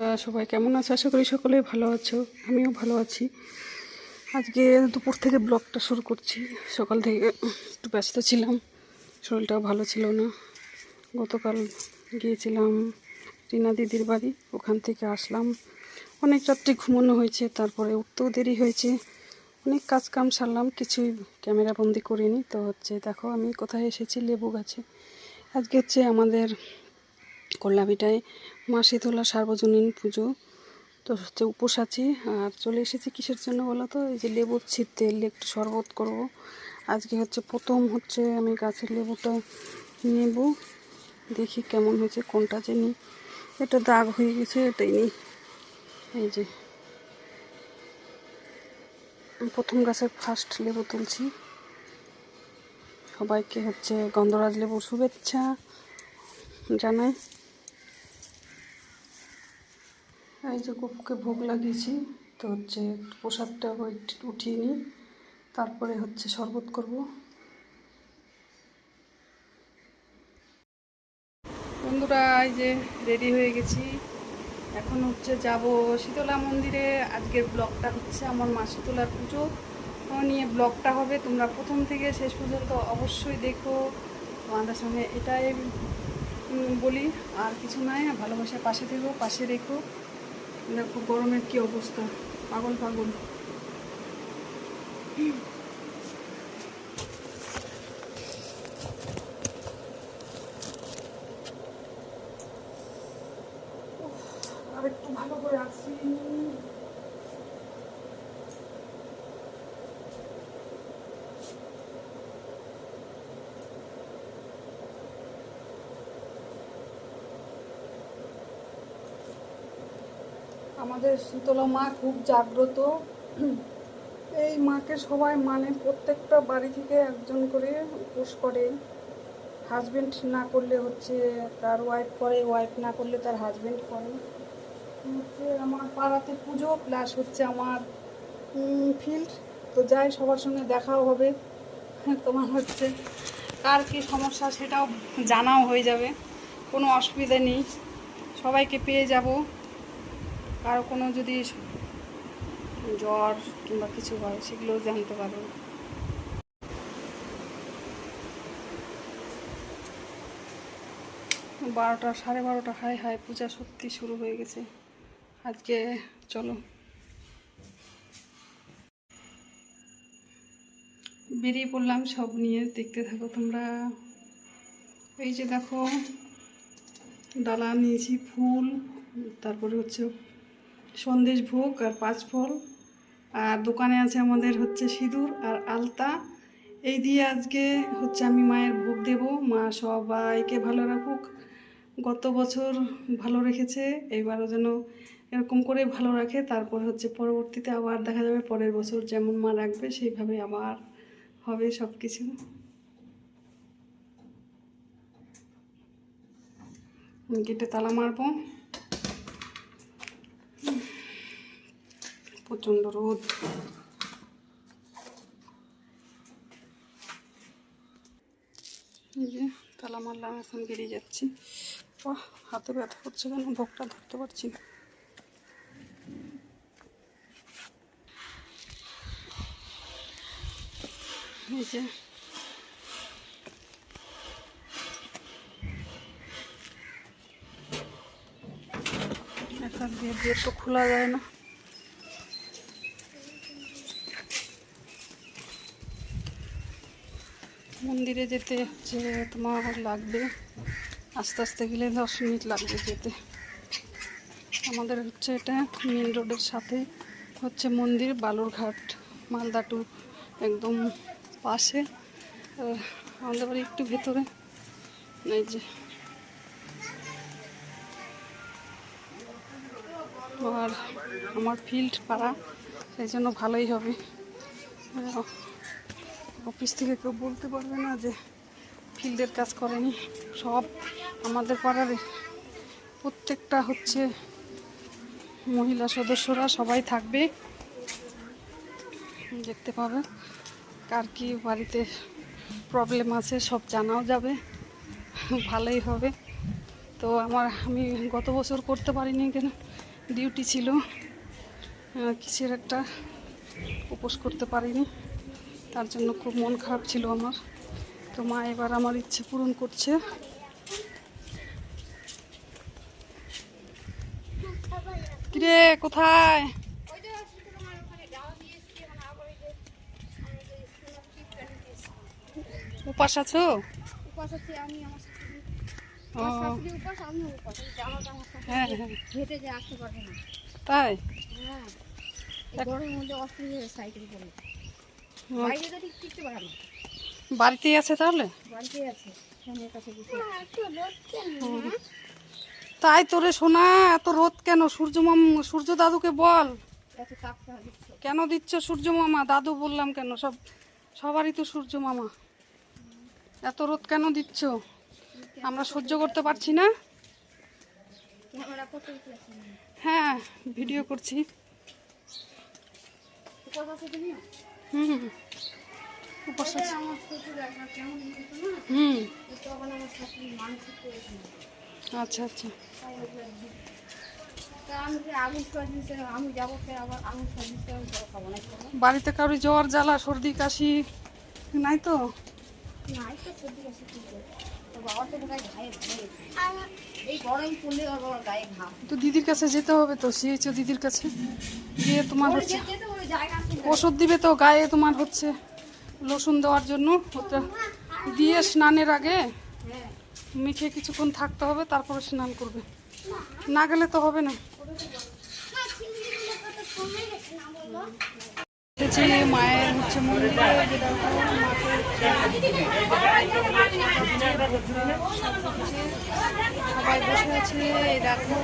সবাই কেমন আছো? আশা করি সকলেই ভালো আছো। আমিও ভালো আছি। আজকে দুপুর থেকে ব্লগটা শুরু করছি। সকাল থেকে একটু ব্যস্ত ছিলাম। শরীরটাও ভালো ছিল না। গতকাল গিয়েছিলাম রিনা দিদির বাড়ি। ওখান থেকে আসলাম। অনেক রাত্রে ঘুমানো হয়েছে, তারপরে উঠতেও দেরি হয়েছে। অনেক কাজ কাম সারলাম, কিছুই ক্যামেরা বন্দি করিনি। তো হচ্ছে, দেখো আমি কোথায় এসেছি? লেবু গাছে। আজকে হচ্ছে আমাদের কল্যাবিটায় মা শীতলা সার্বজনীন পুজো। তো হচ্ছে উপোস আছি। আর চলে এসেছি কিসের জন্য বলো তো? এই যে লেবুর ছিটতে একটু শরবত করব। আজকে হচ্ছে প্রথম হচ্ছে আমি গাছের লেবুটা নেব। দেখি কেমন হয়েছে, কোনটা যে নিই এটা দাগ হয়ে গেছে, এটাই নিই। এই যে প্রথম গাছের ফার্স্ট লেবু তুলছি। সবাইকে হচ্ছে গন্ধরাজ লেবুর শুভেচ্ছা জানাই। এই যে গপুকে ভোগ লাগিয়েছি, তো হচ্ছে প্রসাদটা উঠিয়ে নিই, তারপরে হচ্ছে শরবত করব। বন্ধুরা, এই যে রেডি হয়ে গেছি। এখন হচ্ছে যাব শীতলা মন্দিরে। আজকের ব্লগটা হচ্ছে আমার মা শীতলার পুজো। নিয়ে ব্লগটা হবে। তোমরা প্রথম থেকে শেষ পর্যন্ত অবশ্যই দেখো। তোমাদের সঙ্গে এটাই বলি, আর কিছু নাই। ভালোবাসা পাশে থেকো, পাশে রেখো। দেখো গরমের কি অবস্থা। পাগল পাগল। আর একটু ভালো করে আসি আমাদের শীতলা মা খুব জাগ্রত। এই মাকে সবাই মানে প্রত্যেকটা বাড়ি থেকে একজন করে উপোস করে। হাজব্যান্ড না করলে হচ্ছে তার ওয়াইফ করে ওয়াইফ না করলে তার হাজবেন্ড করে। হচ্ছে আমার পাড়াতে পুজো প্লাস হচ্ছে আমার ফিল্ড তো যাই, সবার সঙ্গে দেখাও হবে। তোমার হচ্ছে কার কী সমস্যা সেটাও জানাও হয়ে যাবে। কোনো অসুবিধা নেই। সবাইকে পেয়ে যাব। কারও কোনো যদি জ্বর কিংবা কিছু হয় সেগুলোও জানতে পারো। বারোটা, সাড়ে বারোটা হাই হাই পূজা সত্যি শুরু হয়ে গেছে। আজকে চলো। বেরিয়ে পড়লাম সব নিয়ে, দেখতে থাকো তোমরা। এই যে দেখো, ডালা নিয়েছি, ফুল, তারপরে হচ্ছে সন্দেশ ভোগ আর পাঁচ ফল। আর দোকানে আছে আমাদের হচ্ছে সিঁদুর আর আলতা। এই দিয়ে আজকে হচ্ছে আমি মায়ের ভোগ দেব। মা সবাইকে ভালো রাখুক। গত বছর ভালো রেখেছে, এবারও যেন এরকম করে ভালো রাখে। তারপর হচ্ছে পরবর্তীতে আবার দেখা যাবে পরের বছর যেমন মা রাখবে, সেইভাবে আবার হবে সব কিছু গেটে তালা মারবো। প্রচণ্ড রোদ। যে তালা মারলাম, এখন বেরিয়ে যাচ্ছি। বাহ, হাতে ব্যথা করছে কেন? ভোগটা ধরতে পারছি না। এই যে দিয়ে তো খোলা যায় না। মন্দিরে যেতে হচ্ছে তোমার লাগবে। আস্তে আস্তে গেলে দশ মিনিট লাগবে যেতে। আমাদের হচ্ছে এটা মেন রোডের সাথে হচ্ছে মন্দির, বালুরঘাট, মালদা টু একদম পাশে। আমাদের বাড়ি একটু ভেতরে। এই যে। আর আমার ফিল্ড পাড়া, সেই জন্য ভালোই হবে। অফিস থেকে কেউ বলতে পারবে না যে ফিল্ডের কাজ করেনি। সব আমাদের পাড়ার প্রত্যেকটা হচ্ছে মহিলা সদস্যরা সবাই থাকবে। দেখতে পাবে কার কি বাড়িতে প্রবলেম আছে, সব জানাও যাবে। ভালোই হবে। তো আমার, আমি গত বছর করতে পারিনি কেন? ডিউটি ছিল। কিসের একটা উপোস করতে পারিনি। তার জন্য খুব মন খারাপ ছিল আমার। তো মা এবার আমার ইচ্ছে পূরণ করছে। কিরে কোথায়? উপাস আছো? হ্যাঁ হ্যাঁ। হেঁটে আসতে পারবে না। তাই? হ্যাঁ গরমের মধ্যে অসুবিধা সাইকেল করে। বাড়িতেই আছে তাহলে। তাই তোরে শোনা এত রোদ কেন? সূর্য সূর্য দাদুকে বল। কেন দিচ্ছ সূর্য মামা? দাদু বললাম কেন? সব, সবারই তো সূর্য মামা। এত রোদ কেন দিচ্ছ? আমরা সহ্য করতে পারছি না। হ্যাঁ ভিডিও করছি। হুম হুম। আচ্ছা আচ্ছা। বাড়িতে কারও জ্বর জ্বালা সর্দি কাশি নাই তো? তো দিদির কাছে যেতে হবে তো সিএইচও দিদির কাছে? গিয়ে তোমার হচ্ছে ওষুধ দিবে তো গায়ে তোমার হচ্ছে লোশন দেওয়ার জন্য। ওটা দিয়ে স্নানের আগে মেখে কিছুক্ষণ থাকতে হবে, তারপরে স্নান করবে। না গেলে তো হবে না। মায়ের হচ্ছে সবাই বসে আছে দেখো।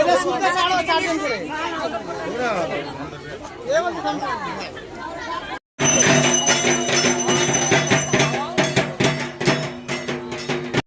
এটা শুনতে চারজন করে। বলছে